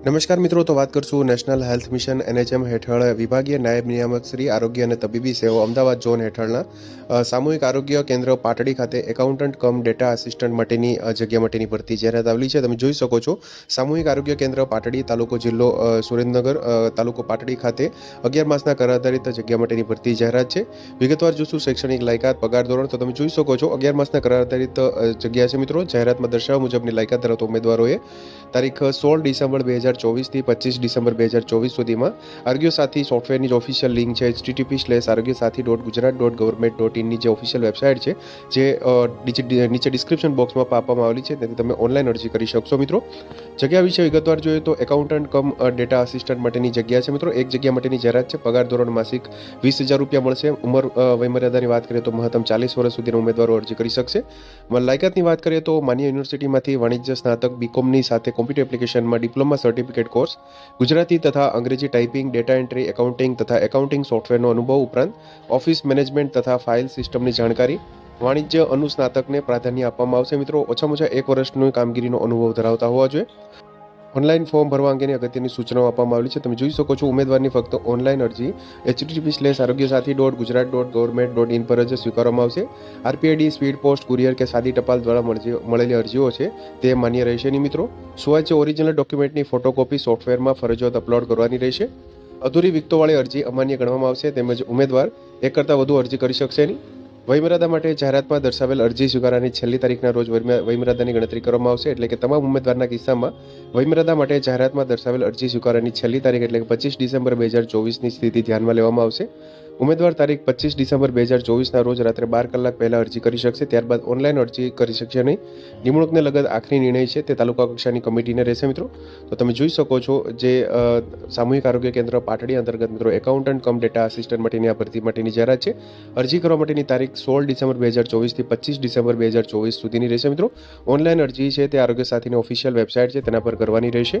નમસ્કાર મિત્રો, તો વાત કરશું નેશનલ હેલ્થ મિશન એનએચએમ હેઠળ. વિભાગીય નાયબ નિયામક શ્રી આરોગ્ય અને તબીબી સેવાઓ અમદાવાદ ઝોન હેઠળના સામૂહિક આરોગ્ય કેન્દ્ર પાટડી ખાતે એકાઉન્ટન્ટ કમ ડેટા આસિસ્ટન્ટ માટેની જગ્યા માટેની ભરતી જાહેરાત આવેલી છે. તમે જોઈ શકો છો, સામૂહિક આરોગ્ય કેન્દ્ર પાટડી તાલુકો જિલ્લો સુરેન્દ્રનગર તાલુકો પાટડી ખાતે અગિયાર માસના કર આધારિત જગ્યા માટેની ભરતી જાહેરાત છે. વિગતવાર જોશું શૈક્ષણિક લાયકાત, પગાર ધોરણ, તો તમે જોઈ શકો છો, અગિયાર માસના કર આધારિત જગ્યા છે મિત્રો. જાહેરાતમાં દર્શાવ્યા મુજબની લાયકાત ધરાવતા ઉમેદવારોએ તારીખ સોળ ડિસેમ્બર બે હજાર ચોવીસથી પચીસ ડિસેમ્બર બે હજાર ચોવીસ સુધીમાં આરોગ્ય સાથી સોફ્ટવેરની જે ઓફિશિયલ લિંક છે HTTP slash Arogya Sathi dot Gujarat dot government dot ઇનની જે ઓફિશિયલ વેબસાઇટ છે, જે નીચે ડિસ્ક્રિપ્શન બોક્સમાં આપવામાં આવેલી છે તેથી તમે ઓનલાઈન અરજી કરી શકશો, મિત્રો. જગ્યા વિશે વિગતવાર જોઈએ તો એકાઉન્ટન્ટ કમ ડેટા આસિસ્ટન્ટ માટેની જગ્યા છે, મિત્રો. એક જગ્યા માટેની જાહેરાત છે, પગાર ધોરણ માસિક વીસ હજાર રૂપિયા મળશે. ઉંમર વયમર્યાદાની વાત કરીએ તો મહત્તમ ચાલીસ વર્ષ સુધીના ઉમેદવારો અરજી કરી શકશે. લાયકાતની વાત કરીએ તો માન્ય યુનિવર્સિટીમાંથી વાણિજ્ય સ્નાતક બીકોમની સાથે કોમ્પ્યુટર એપ્લિકેશનમાં ડિપ્લોમા સર્ટિફિકેટ કોર્સ ગુજરાતી તથા અંગ્રેજી ટાઈપિંગ ડેટા એન્ટ્રી એકાઉન્ટિંગ તથા એકાઉન્ટિંગ સોફ્ટવેરનો અનુભવ ઉપરાંત ઓફિસ મેનેજમેન્ટ તથા ફાઇલ સિસ્ટમની જાણકારી, વાણિજ્ય અનુસ્નાતકને પ્રાધાન્ય આપવામાં આવશે. મિત્રો, ઓછામાં ઓછા એક વર્ષની કામગીરીનો અનુભવ ધરાવતા હોવા જોઈએ. ઓનલાઈન ફોર્મ ભરવા અંગેની અગત્યની સૂચનાઓ આપવામાં આવેલી છે. તમે જોઈ શકો છો, ઉમેદવારની ફક્ત ઓનલાઈન અરજી HTTP slash Arogya Sathi dot Gujarat dot government dot in પર જ સ્વીકારવામાં આવશે. આરપીઆઈડી સ્પીડ પોસ્ટ કુરિયર કે સાદી ટપાલ દ્વારા મળેલી અરજીઓ છે, તે માન્ય રહેશે નહીં મિત્રો. સ્વચ્છ ઓરિજિનલ ડોક્યુમેન્ટની ફોટોકોપી સોફ્ટવેરમાં ફરજિયાત અપલોડ કરવાની રહેશે? અધૂરી વિગતોવાળી અરજી અમાન્ય ગણવામાં આવશે, તેમજ ઉમેદવાર એક કરતાં વધુ અરજી કરી શકશે નહીં. વયમર્યાદા માટે જાહેરાતમાં દર્શાવેલ અરજી સ્વીકારવાની છેલ્લી તારીખના રોજ વયમર્યા- વયમર્યાદાની ગણતરી કરવામાં આવશે એટલે કે તમામ ઉમેદવારના કિસ્સામાં વયમર્યાદા માટે જાહેરાતમાં દર્શાવેલ અરજી સ્વીકારવાની છેલ્લી તારીખ એટલે કે પચીસ ડિસેમ્બર બે હજાર ચોવીસની સ્થિતિ ધ્યાનમાં લેવામાં આવશે. ઉમેદવાર તારીખ પચીસ ડિસેમ્બર બે હજાર ચોવીસના રોજ રાત્રે બાર કલાક પહેલાં અરજી કરી શકશે, ત્યારબાદ ઓનલાઈન અરજી કરી શકશે નહીં. નિમણૂકને લગત આખરી નિર્ણય છે તે તાલુકા કક્ષાની કમિટીને રહેશે મિત્રો. તો તમે જોઈ શકો છો જે સામૂહિક આરોગ્ય કેન્દ્ર પાટડી અંતર્ગત મિત્રો એકાઉન્ટન્ટ કમ ડેટા આસિસ્ટન્ટ માટેની આ ભરતી માટેની જાહેરાત છે. અરજી કરવા માટેની તારીખ સોળ ડિસેમ્બર બે હજાર ચોવીસથી પચીસ ડિસેમ્બર બે હજાર ચોવીસ સુધીની રહેશે મિત્રો. ઓનલાઈન અરજી છે તે આરોગ્ય સાથીની ઓફિશિયલ વેબસાઇટ છે, તેના પર કરવાની રહેશે.